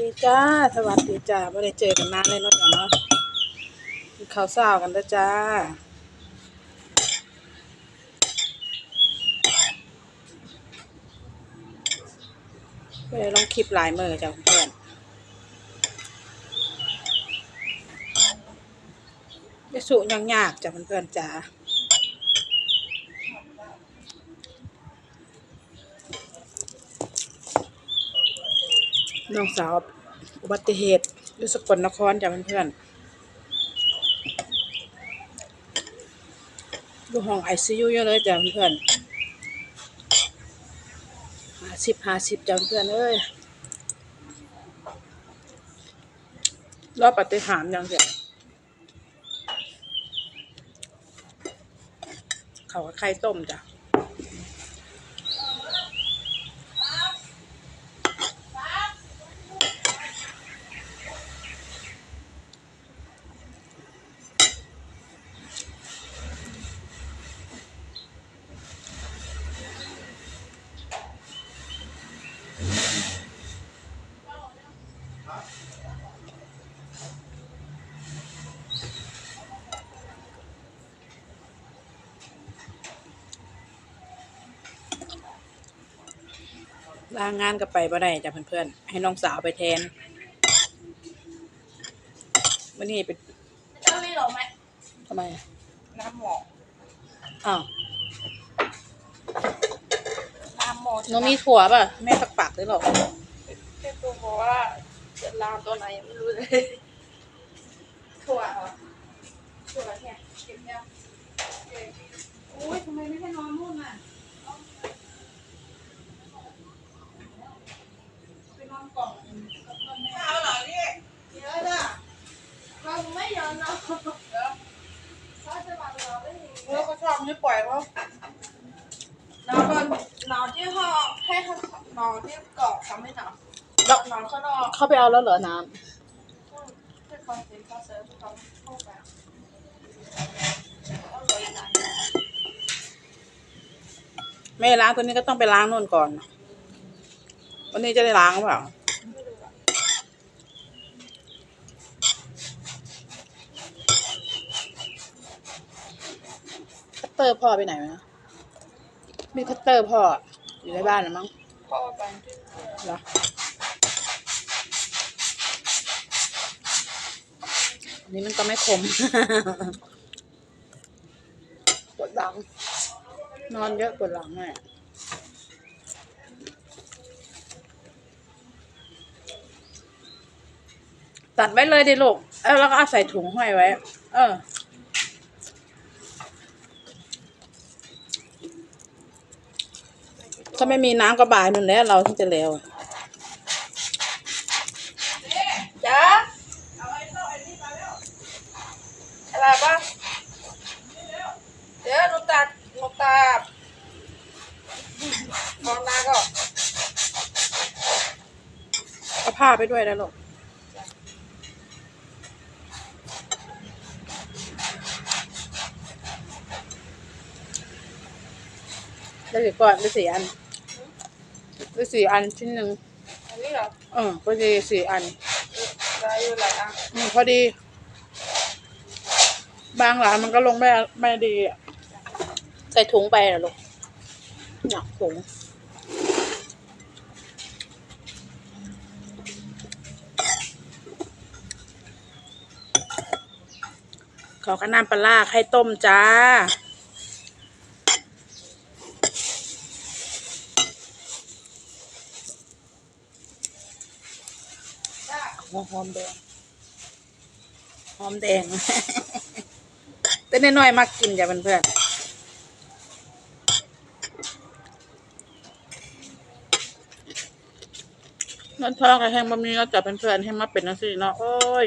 ดีจ้า สวัสดีจ้าไม่ได้เจอกันนานเลยเนาะจ้ะเนาะกินข้าวเช้ากันเด้อจ้าไม่ได้ลงคลิปหลายมือจ้ะเพื่อนจะสุยังยากจ้ะเพื่อนๆจ้า น้องสาวอุบัติเหตุอยู่สกลนครจ้ะเพื่อนๆอยู่ห้องไอซียูเยอะเลยจ้ะเพื่อนห้าสิบห้าสิบจ้ะเพื่อนเอ้ยรอบปฏิหารย์ยังเสียเขากับไข่ต้มจ้ะ ลางานก็ไปบ่ได้จ้ะเพื่อนๆ ให้น้องสาวไปแทนวันนี้เป็นจะไม่หรอไหมทำไมอะน้ำหมอกอ้าวน้ำหมอกหน้องมีถั่วป่ะ แม่ปักปักหรือเปล่าเจ้าตัวบอกว่าจะลามตัวไหนไม่รู้เลย ถั่วเหรอ ถั่วแค่เก็บยังเก็บอุ้ยทำไมไม่ให้นอนนู่นน่ะไปนอนกล่องกับนอนแม่เอาเหรอนี่เยอะจ้ะเราไม่ยอมนอนเขาจะมาเราไม่มี เออเขา ชอบไม่ปล่อยเขานอนบนนอนที่ห้องให้เขานอนที่เกาะทำให้หนาวแล้วนอนข้างนอกเขาไปเอาแล้วเหรอน้ให้คอนเซ็ปต์เขาเซิร์ฟเขาเข้าไปเอาเลยนะำแม่ล้างตัวนี้ก็ต้องไปล้างนู่นก่อน วันนี้จะได้ล้างหรือเปล่า ไม่รู้อะ คัต เตอร์พ่อไปไหนวะนะมีคัตเตอร์พ่ออยู่ในบ้านหรือมั้งพ่อไปที่เหรออันนี้มันก็ไม่คมปวดหลัง นอนเยอะปวดหลังแม่ตัดไว้เลยดิลูก เออแล้วก็เอาใส่ถุงห้อยไว้ เออ ถ้าไม่มีน้ำก็บ่ายนู่นแหล้วเราที่จะแล้วอะจ้าอะไรบ้างเดี๋ยวหนูตัดหนูตัดมองหน้าก็เอาผ้าไปด้วยนะลูกได้สี่ก้อนได้สี่อัน ได้สี่อันชิ้นหนึ่งอันนี้เหรอเออพอดีสี่อันได้อยู่หลายอันอืมพอดี บางหลานมันก็ลงไม่ไม่ดีอะใส่ถุงไปนะลูกหนักถุงขอกระน้ำปลาร้าให้ต้มจ้าจ้า หัวห อมแดง หอมแดง แต่น้อยๆมากกินจ้ะเพื่อนๆนั่นท้องกับแห้งบะหมี่เราะจับเพื่อนๆให้มาเป็นนังสิเนาะโอ้ย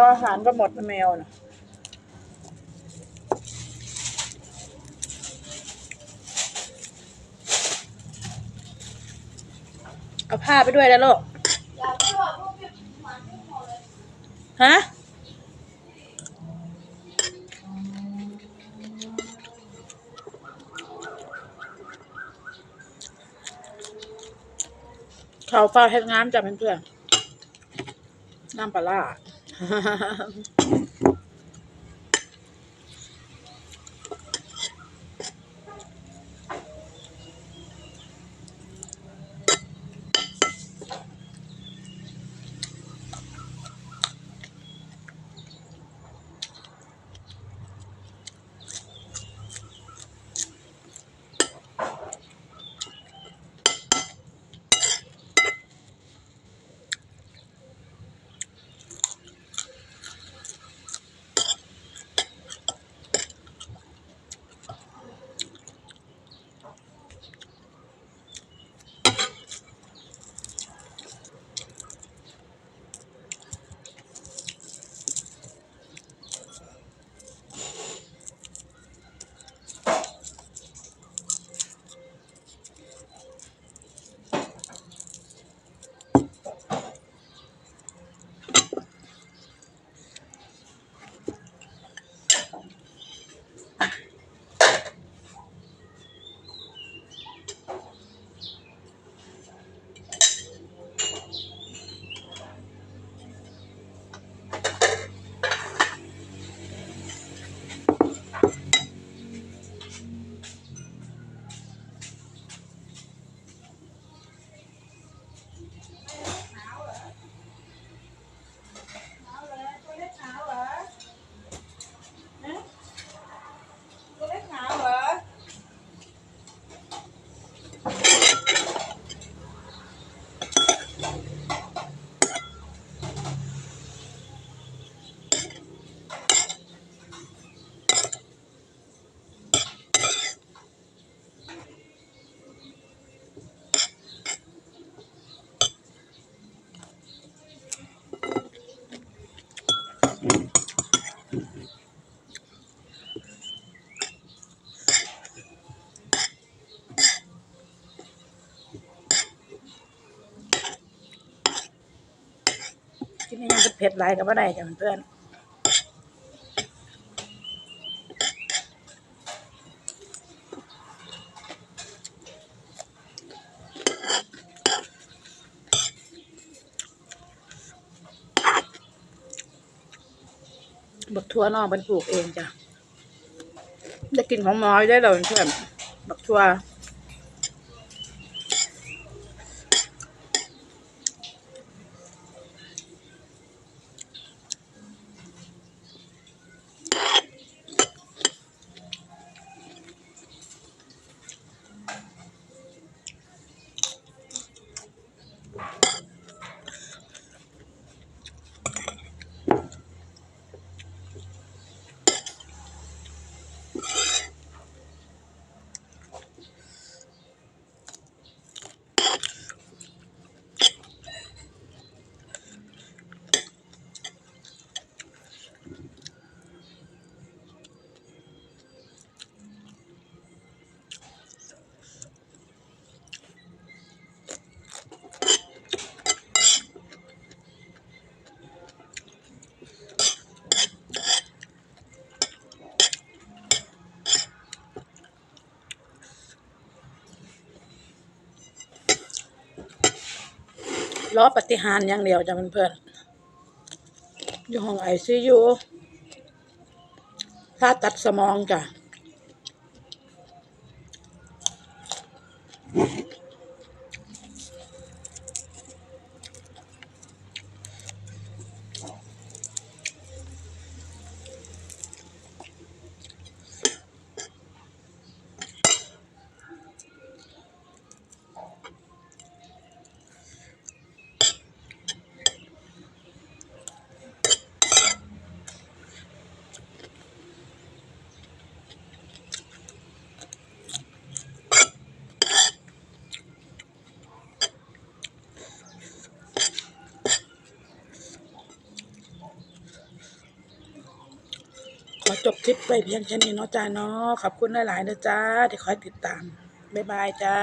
วอาหารก็หมดแมวนะเอาผ้าไปด้วยแล้วลูกฮะเขาเฝ้าเฮ็ดงานจ้ะเพื่อนๆน้ำปลา 哈哈哈 เผ็ดไรกับว่าได้จ้ะเพื่อนบักทั่วน้องเป็นปลูกเองจ้ะได้กินของหมอยได้เลยเพื่อนบักทั่ว รอปฏิหารย์อย่างเดียวจ้ะเพื่อนๆอยู่ห้องไอซียูผ่าตัดสมองจ้ะ จบคลิปไปเพียงแค่นี้เนาะจ้าเนาะขอบคุณหลายๆนะจ้าที่คอยติดตาม บ๊ายบายจ้า